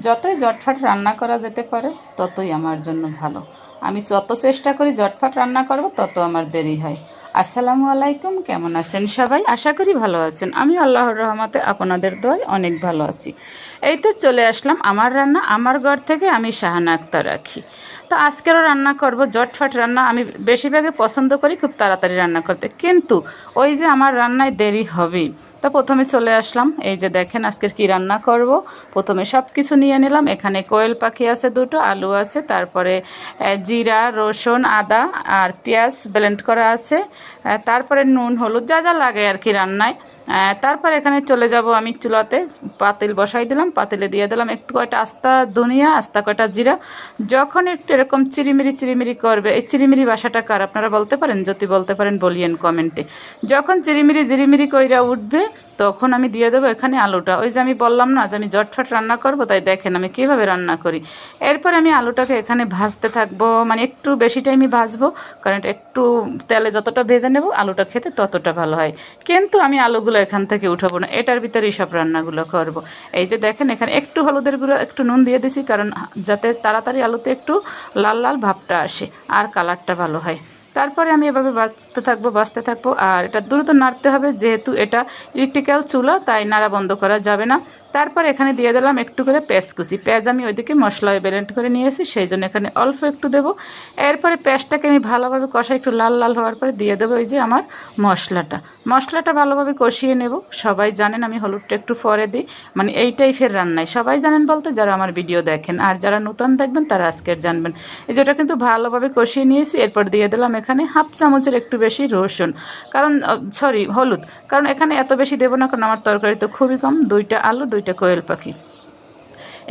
যতই জটফাট রান্না করা যেতে পারে, ততই আমার জন্য ভালো। আমি যত চেষ্টা করি জটফাট রান্না করব, তত আমার দেরি হয়। আসসালামু আলাইকুম, কেমন আছেন সবাই? আশা করি ভালো আছেন। আমি আল্লাহর রহমতে আপনাদের দোয়ায় অনেক ভালো আছি। এই তো চলে আসলাম আমার রান্না, আমার ঘর থেকে আমি শাহানা আক্তার রাখি। তো আজকেরও রান্না করব, জটফাট রান্না আমি বেশিরভাগে পছন্দ করি, খুব তাড়াতাড়ি রান্না করতে। কিন্তু ওই যে আমার রান্নায় দেরি হবেই। তো প্রথমে চলে আসলাম। এই যে দেখেন আজকের কি রান্না করব। প্রথমে সব কিছু নিয়ে নিলাম। এখানে কোয়েল পাখি আছে দুটো, আলু আছে, তারপরে জিরা, রসুন, আদা আর পেঁয়াজ ব্লেন্ড করা আছে। তারপরে নুন, হলুদ, যা যা লাগে আর কি রান্নায়। তারপর এখানে চলে যাব আমি চুলাতে। পাতিল বসাই দিলাম, পাতিলে দিয়ে দিলাম একটু কয়টা আস্তা ধনিয়া, আস্তা কয়টা জিরা। যখন একটু এরকম চিরিমিরি চিরিমিরি করবে, এই চিরিমিরি বাসাটা কার আপনারা বলতে পারেন? যদি বলতে পারেন, বলিয়েন কমেন্টে। যখন চিরিমিরি, জিরিমিরি কইরা উঠবে তখন আমি দিয়ে দেবো এখানে আলুটা। ওই যে আমি বললাম না যে আমি জটফট রান্না করব, তাই দেখেন আমি কীভাবে রান্না করি। এরপর আমি আলুটাকে এখানে ভাজতে থাকব মানে একটু বেশি টাইমই ভাজবো, কারণ একটু তেলে যতটা ভেজে নেব, আলুটা খেতে ততটা ভালো হয়। কিন্তু আমি আলুগুলো এখান থেকে উঠাবো না, এটার ভিতরেই সব রান্নাগুলো করব। এই যে দেখেন এখানে একটু হলুদের গুঁড়ো, একটু নুন দিয়ে দিছি, কারণ যাতে তাড়াতাড়ি আলুতে একটু লাল লাল ভাবটা আসে, আর কালারটা ভালো হয়। তারপরে আমি এভাবে বাঁচতে থাকব বাঁচতে থাকব। আর এটা দ্রুত নাড়তে হবে, যেহেতু এটা ইলেকট্রিক্যাল চুলা, তাই নাড়া বন্ধ করা যাবে না। তারপর এখানে দিয়ে দিলাম একটু করে পেঁয়াজ কুচি। পেঁয়াজ আমি ওইদিকে মশলায় ব্যালেন্ট করে নিয়েছি, সেই জন্য এখানে অল্প একটু দেবো। এরপরে পেঁয়াজটাকে আমি ভালোভাবে কষা একটু লাল লাল হওয়ার পরে দিয়ে দেবো ওই যে আমার মশলাটা। মশলাটা ভালোভাবে কষিয়ে নেব। সবাই জানেন আমি হলুদটা একটু পরে দিই। মানে এই টাইপের রান্নায়। সবাই জানেন বলতে যারা আমার ভিডিও দেখেন। আর যারা নতুন দেখবেন, তারা আজকের জানবেন। এই যেটা কিন্তু ভালোভাবে কষিয়ে নিয়েছি। এরপর দিয়ে দিলাম এখানে হাফ চামচের একটু বেশি রসুন। কারণ সরি হলুদ। কারণ এখানে এত বেশি দেবো না, কারণ আমার তরকারি তো খুবই কম। দুইটা আলু দুইটা কোয়েল পাখি।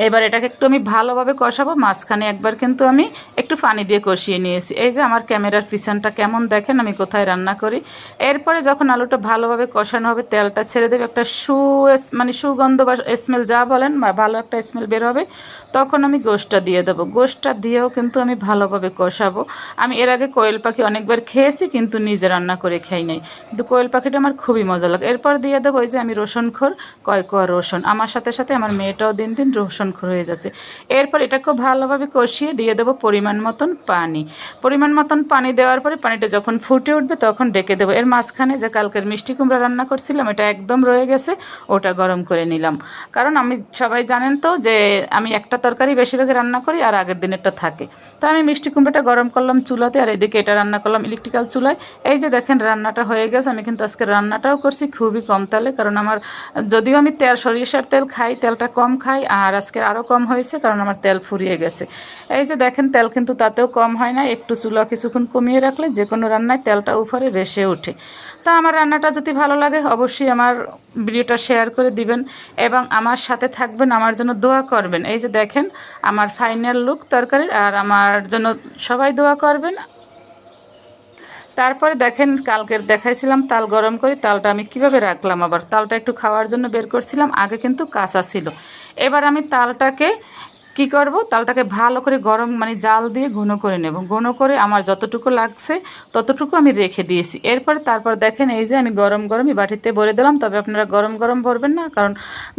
এবার এটাকে একটু আমি ভালোভাবে কষাবো, মাঝখানে একবার কিন্তু আমি একটু পানি দিয়ে কষিয়ে নিয়েছি। এই যে আমার ক্যামেরার পিছনটা কেমন দেখেন, আমি কোথায় রান্না করি। এরপরে যখন আলুটা ভালোভাবে কষানো হবে, তেলটা ছেড়ে দেবে, একটা সু মানে সুগন্ধ বা স্মেল যা বলেন, বা ভালো একটা স্মেল বের হবে, তখন আমি গোশটা দিয়ে দেবো। গোশটা দিয়েও কিন্তু আমি ভালোভাবে কষাবো। আমি এর আগে কোয়েল পাখি অনেকবার খেয়েছি, কিন্তু নিজে রান্না করে খাই নাই। কিন্তু কোয়েল পাখিটা আমার খুবই মজা লাগে। এরপর দিয়ে দেবো ওই যে আমি রসুন খোর, কয় কোয়া রসুন। আমার সাথে সাথে আমার মেয়েটাও দিন দিন রসুন খোর হয়ে যাচ্ছে। এরপর এটা খুব ভালোভাবে কষিয়ে দিয়ে দেবো পরিমাণ মতন পানি। পরিমাণ মতন পানি দেওয়ার পরে পানিটা যখন ফুটে উঠবে তখন ডেকে দেবো। এর মাঝখানে যে কালকের মিষ্টি কুমড়া রান্না করছিলাম, এটা একদম রয়ে গেছে, ওটা গরম করে নিলাম। কারণ আমি, সবাই জানেন তো যে আমি একটা তরকারি বেশিরভাগই রান্না করি আর আগের দিনেরটা থাকে। তো আমি মিষ্টি কুমড়োটা গরম করলাম চুলাতে আর এদিকে এটা রান্না করলাম ইলেকট্রিক্যাল চুলায়। এই যে দেখেন রান্নাটা হয়ে গেছে, আমি কিন্তু আজকে রান্নাটাও করছি খুবই কম তেলে, কারণ আমার, যদিও আমি তেল, সরিষার তেল খাই, তেলটা কম খাই, আর আজকে আরও কম হয়েছে, কারণ আমার তেল ফুরিয়ে গেছে। এই যে দেখেন, তেল কিন্তু তাতেও কম হয় না, একটু চুলা কিছুক্ষণ কমিয়ে রাখলে যে কোনো রান্নায় তেলটা উপরে ভেসে ওঠে। তা আমার রান্নাটা যদি ভালো লাগে, অবশ্যই আমার ভিডিওটা শেয়ার করে দিবেন এবং আমার সাথে থাকবেন, আমার জন্য দোয়া করবেন। এই যে দেখেন, আমার ফাইনাল লুক তরকারির, আর আমার জন্য সবাই দোয়া করবেন। তারপরে দেখেন কালকের দেখাইছিলাম, তাল গরম করে তালটা আমি কীভাবে রাখলাম আবার? তালটা একটু খাওয়ার জন্য বের করছিলাম, আগে কিন্তু কাঁচা ছিল। এবার আমি তালটাকে কি করব? তালটাকে ভালো করে গরম মানে জাল দিয়ে ঘন করে নেব। ঘন করে আমার যতটুকু লাগছে ততটুকু আমি রেখে দিয়েছি। এরপরে তারপর দেখেন এই যে আমি গরম গরমই বাটিতে ভরে দিলাম। তবে আপনারা গরম গরম ভরবেন না, কারণ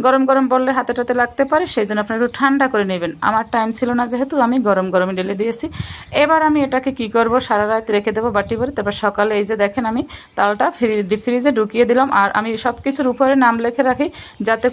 গরম গরম বললে হাতে টাতে লাগতে পারে সেই জন্য আপনারা একটু ঠান্ডা করে নেবেন। আমার টাইম ছিল না যেহেতু, আমি গরম গরমে ঢেলে দিয়েছি। এবার আমি এটাকে কি করব? সারা রাত রেখে দেবো বাটি ভরে। তারপর সকালে এই যে দেখেন আমি তালটা ফ্রি ফ্রিজে ঢুকিয়ে দিলাম। আর আমি সব কিছুর উপরে নাম লেখে রাখি, যাতে